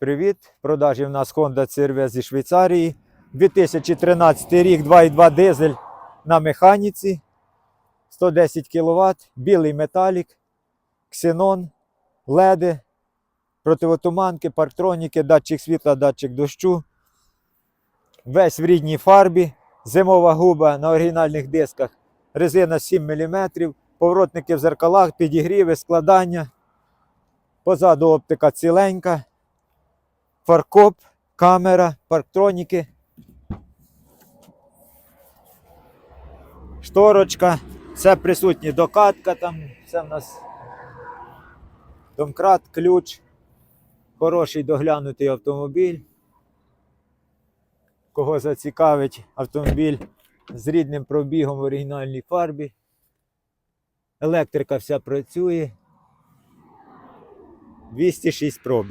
Привіт! В продажі в нас Honda CRV зі Швейцарії. 2013 рік, 2,2 дизель на механіці. 110 кВт, білий металік, ксенон, леди, противотуманки, парктроніки, датчик світла, датчик дощу. Весь в рідній фарбі, зимова губа на оригінальних дисках, резина 7 мм, поворотники в зеркалах, підігріви, складання. Позаду оптика ціленька, фаркоп, камера, парктроніки, шторочка, все присутні докатка там, все в нас домкрат, ключ, хороший доглянутий автомобіль. Кого зацікавить автомобіль з рідним пробігом в оригінальній фарбі. Електрика вся працює. 206 пробіг.